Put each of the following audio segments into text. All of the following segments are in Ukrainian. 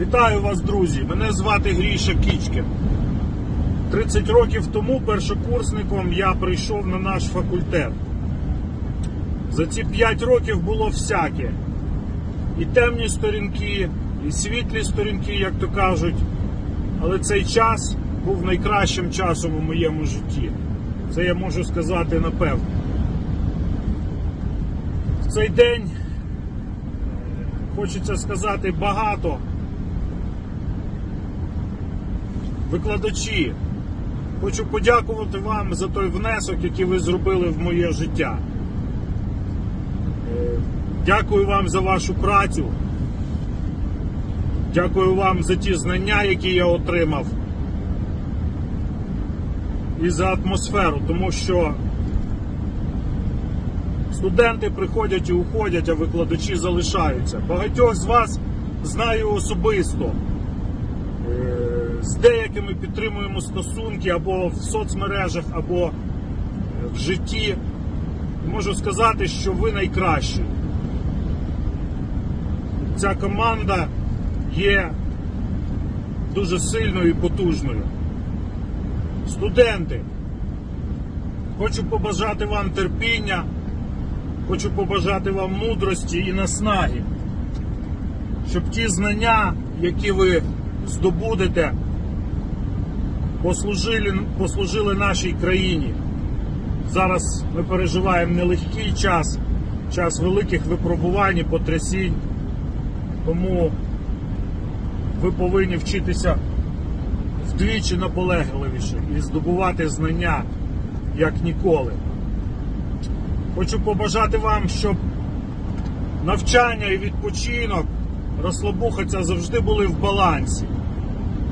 Вітаю вас, друзі! Мене звати Гріша Кічкін. 30 років тому першокурсником я прийшов на наш факультет. За ці 5 років було всяке. І темні сторінки, і світлі сторінки, як то кажуть. Але цей час був найкращим часом у моєму житті. Це я можу сказати напевно. В цей день хочеться сказати багато. Викладачі, хочу подякувати вам за той внесок, який ви зробили в моє життя. Е, Дякую вам за вашу працю. Дякую вам за ті знання, які я отримав. І за атмосферу, тому що студенти приходять і уходять, а викладачі залишаються. Багатьох з вас знаю особисто. Е, З деякими підтримуємо стосунки або в соцмережах, або в житті. Можу сказати, що ви найкращі. Ця команда є дуже сильною і потужною. Студенти, хочу побажати вам терпіння, хочу побажати вам мудрості і наснаги, щоб ті знання, які ви здобудете, послужили, послужили нашій країні. Зараз ми переживаємо нелегкий час, час великих випробувань і потрясінь. Тому ви повинні вчитися вдвічі наполегливіше і здобувати знання як ніколи. Хочу побажати вам, щоб навчання і відпочинок, розслабухаться завжди були в балансі.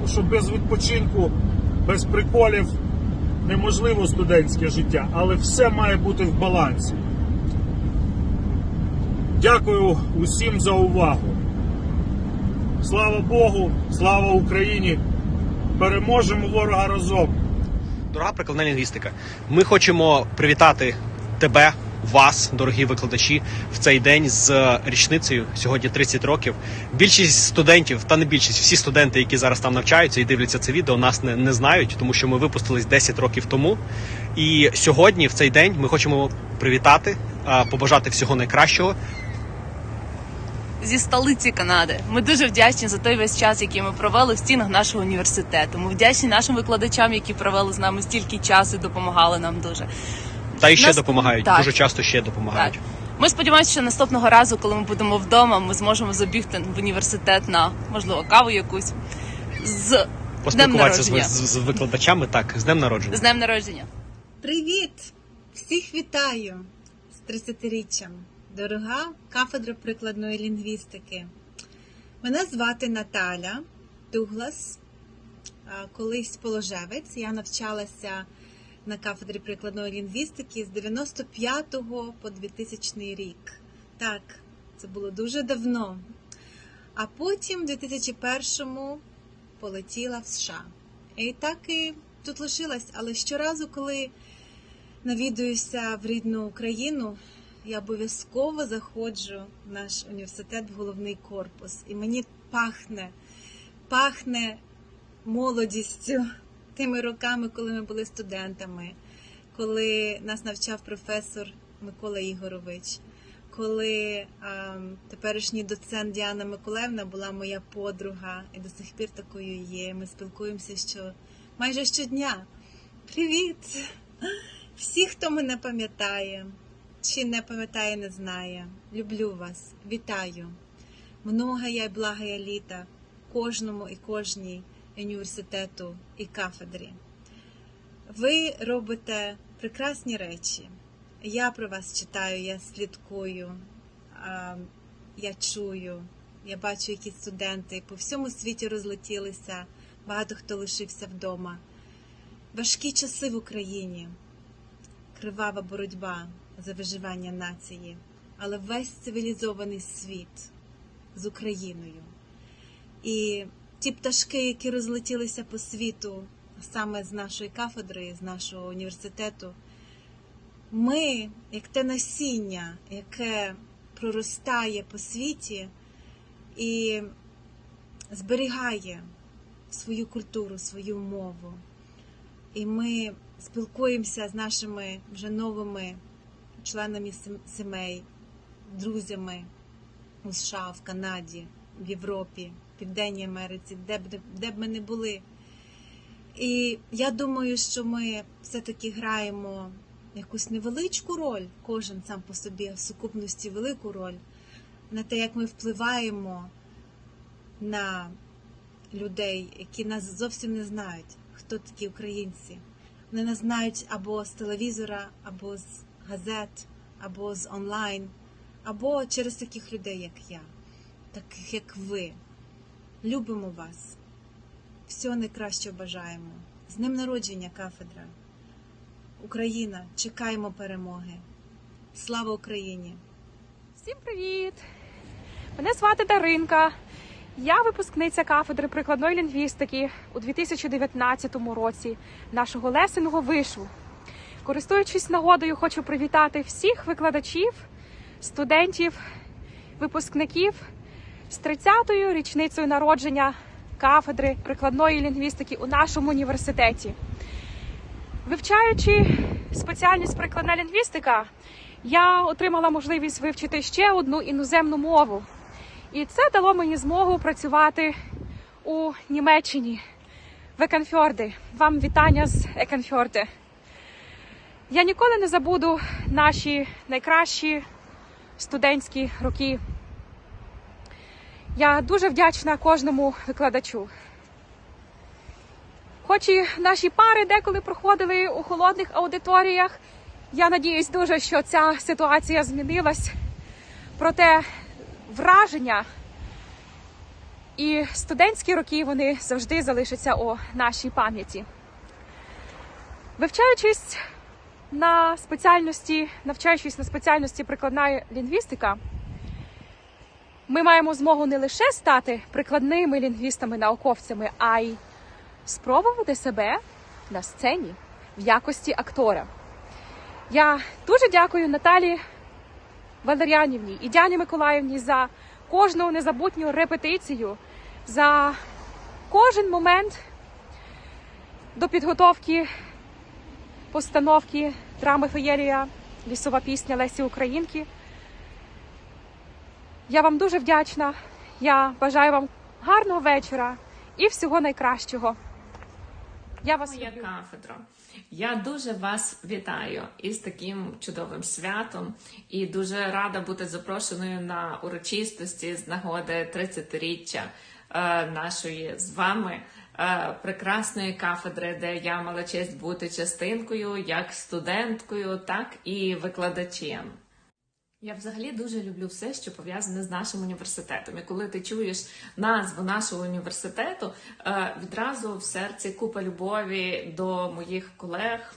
Бо що без відпочинку, без приколів неможливо студентське життя, але все має бути в балансі. Дякую усім за увагу. Слава Богу, слава Україні! Переможемо ворога разом! Дорога прикладна лінгвістика. Ми хочемо привітати тебе, вас, дорогі викладачі, в цей день з річницею. Сьогодні 30 років. Більшість студентів, та не більшість, всі студенти, які зараз там навчаються і дивляться це відео, нас не, не знають, тому що ми випустились 10 років тому. І сьогодні, в цей день, ми хочемо привітати, побажати всього найкращого. зі столиці Канади. Ми дуже вдячні за той весь час, який ми провели в стінах нашого університету. Ми вдячні нашим викладачам, які провели з нами стільки часу і допомагали нам дуже. Та і ще Нас- допомагають. так. Дуже часто ще допомагають. Так. Ми сподіваємося, що наступного разу, коли ми будемо вдома, ми зможемо забігти в університет на можливо каву якусь з Поспілкуватися з, з, з викладачами. Так, з днем народження. З днем народження. Привіт! Всіх вітаю з 30-річчям. Дорога кафедра прикладної лінгвістики. Мене звати Наталя Дуглас, колись положевець. Я навчалася на кафедрі прикладної лінгвістики з 95 по 2000 рік. Так, це було дуже давно. А потім, в 2001-му, полетіла в США. І так і тут лишилась. Але щоразу, коли навідуюся в рідну Україну, я обов'язково заходжу в наш університет в головний корпус. І мені пахне, пахне молодістю, тими роками, коли ми були студентами, коли нас навчав професор Микола Ігорович, коли а, теперішній доцент Діана Миколаївна була моя подруга і до сих пір такою є. Ми спілкуємося що майже щодня. Привіт! Всі, хто мене пам'ятає, чи не пам'ятає, не знає. Люблю вас, вітаю. Многая й благая літа кожному і кожній університету і кафедрі. Ви робите прекрасні речі. Я про вас читаю, я слідкую, я чую, я бачу, які студенти по всьому світі розлетілися, багато хто лишився вдома. Важкі часи в Україні, кривава боротьба за виживання нації, але весь цивілізований світ з Україною. І ті пташки, які розлетілися по світу саме з нашої кафедри, з нашого університету, ми, як те насіння, яке проростає по світі і зберігає свою культуру, свою мову. І ми спілкуємося з нашими вже новими членами сімей, друзями у США, в Канаді, в Європі, Південній Америці, де б, де б ми не були. І я думаю, що ми все-таки граємо якусь невеличку роль, кожен сам по собі в сукупності велику роль на те, як ми впливаємо на людей, які нас зовсім не знають, хто такі українці. Вони нас знають або з телевізора, або з газет, або з онлайн, або через таких людей, як я, таких як ви. Любимо вас. Всього найкращого бажаємо. З ним народження, кафедра. Україна, чекаємо перемоги. Слава Україні! Всім привіт! Мене звати Даринка. Я випускниця кафедри прикладної лінгвістики у 2019 році нашого лесеного вишу. Користуючись нагодою, хочу привітати всіх викладачів, студентів, випускників з 30-ю річницею народження кафедри прикладної лінгвістики у нашому університеті. Вивчаючи спеціальність прикладна лінгвістика, я отримала можливість вивчити ще одну іноземну мову. І це дало мені змогу працювати у Німеччині в Еканфьорде. Вам вітання з Еканфьорде. Я ніколи не забуду наші найкращі студентські роки. Я дуже вдячна кожному викладачу. Хоч і наші пари деколи проходили у холодних аудиторіях, я надіюсь дуже, що ця ситуація змінилась. Проте враження і студентські роки вони завжди залишаться у нашій пам'яті. Вивчаючись на спеціальності, навчаючись на спеціальності прикладна лінгвістика, ми маємо змогу не лише стати прикладними лінгвістами, науковцями, а й спробувати себе на сцені в якості актора. Я дуже дякую Наталі Валеріанівні і Дяні Миколаївні за кожну незабутню репетицію, за кожен момент до підготовки постановки драми Феєрія Лісова пісня Лесі Українки. Я вам дуже вдячна. Я бажаю вам гарного вечора і всього найкращого. Я вас Моя люблю. кафедра. Я дуже вас вітаю із таким чудовим святом і дуже рада бути запрошеною на урочистості з нагоди 30-річчя е, нашої з вами е, прекрасної кафедри, де я мала честь бути частинкою як студенткою, так і викладачем. Я взагалі дуже люблю все, що пов'язане з нашим університетом. І коли ти чуєш назву нашого університету, е, відразу в серці купа любові до моїх колег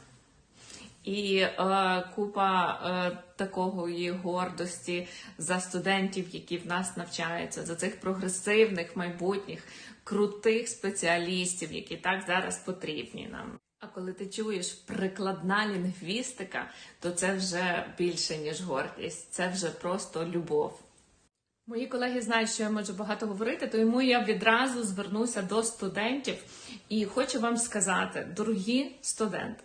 і е, купа е, такої гордості за студентів, які в нас навчаються, за цих прогресивних майбутніх, крутих спеціалістів, які так зараз потрібні нам. А коли ти чуєш прикладна лінгвістика, то це вже більше ніж гордість, це вже просто любов. Мої колеги знають, що я можу багато говорити, тому я відразу звернуся до студентів і хочу вам сказати, дорогі студенти,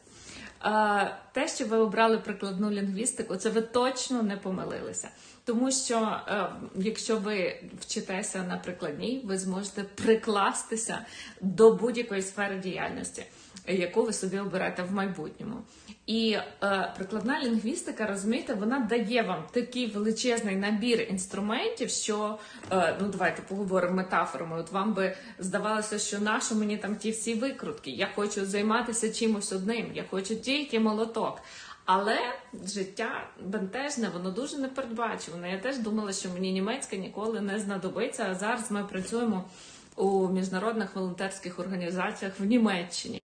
е, те, що ви обрали прикладну лінгвістику, це ви точно не помилилися. Тому що е, якщо ви вчитеся на прикладній, ви зможете прикластися до будь-якої сфери діяльності, яку ви собі оберете в майбутньому. І е, прикладна лінгвістика, розумієте, вона дає вам такий величезний набір інструментів, що е, ну давайте поговоримо метафорами. От вам би здавалося, що нащо мені там ті всі викрутки? Я хочу займатися чимось одним, я хочу тільки молоток. Але життя бентежне, воно дуже непередбачуване. Я теж думала, що мені німецька ніколи не знадобиться. А зараз ми працюємо у міжнародних волонтерських організаціях в Німеччині.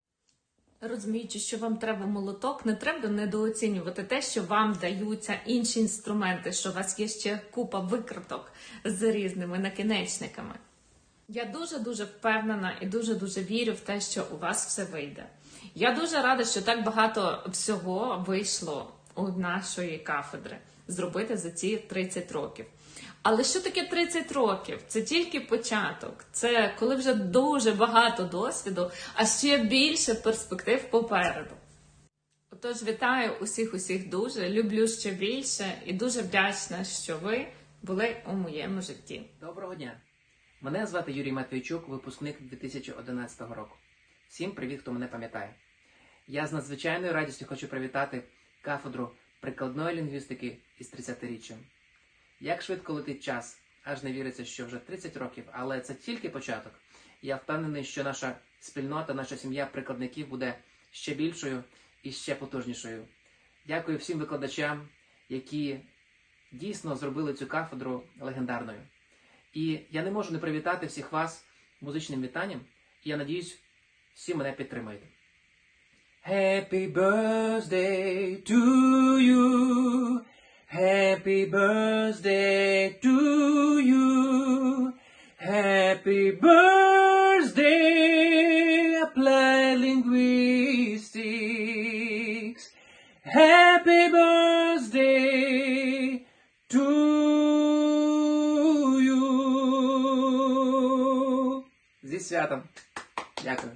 Розуміючи, що вам треба молоток, не треба недооцінювати те, що вам даються інші інструменти, що у вас є ще купа викруток з різними накінечниками. Я дуже дуже впевнена і дуже дуже вірю в те, що у вас все вийде. Я дуже рада, що так багато всього вийшло у нашої кафедри зробити за ці 30 років. Але що таке 30 років? Це тільки початок. Це коли вже дуже багато досвіду, а ще більше перспектив попереду. Отож, вітаю усіх усіх дуже, люблю ще більше і дуже вдячна, що ви були у моєму житті. Доброго дня! Мене звати Юрій Матвійчук, випускник 2011 року. Всім привіт, хто мене пам'ятає. Я з надзвичайною радістю хочу привітати кафедру прикладної лінгвістики із 30-річчям. Як швидко летить час, аж не віриться, що вже 30 років, але це тільки початок. Я впевнений, що наша спільнота, наша сім'я прикладників буде ще більшою і ще потужнішою. Дякую всім викладачам, які дійсно зробили цю кафедру легендарною. І я не можу не привітати всіх вас музичним вітанням. І я надіюсь, всі мене підтримаєте. Happy birthday to you. Happy birthday to you. Happy birthday, apply linguistics. Happy birthday Зі святом. Дякую.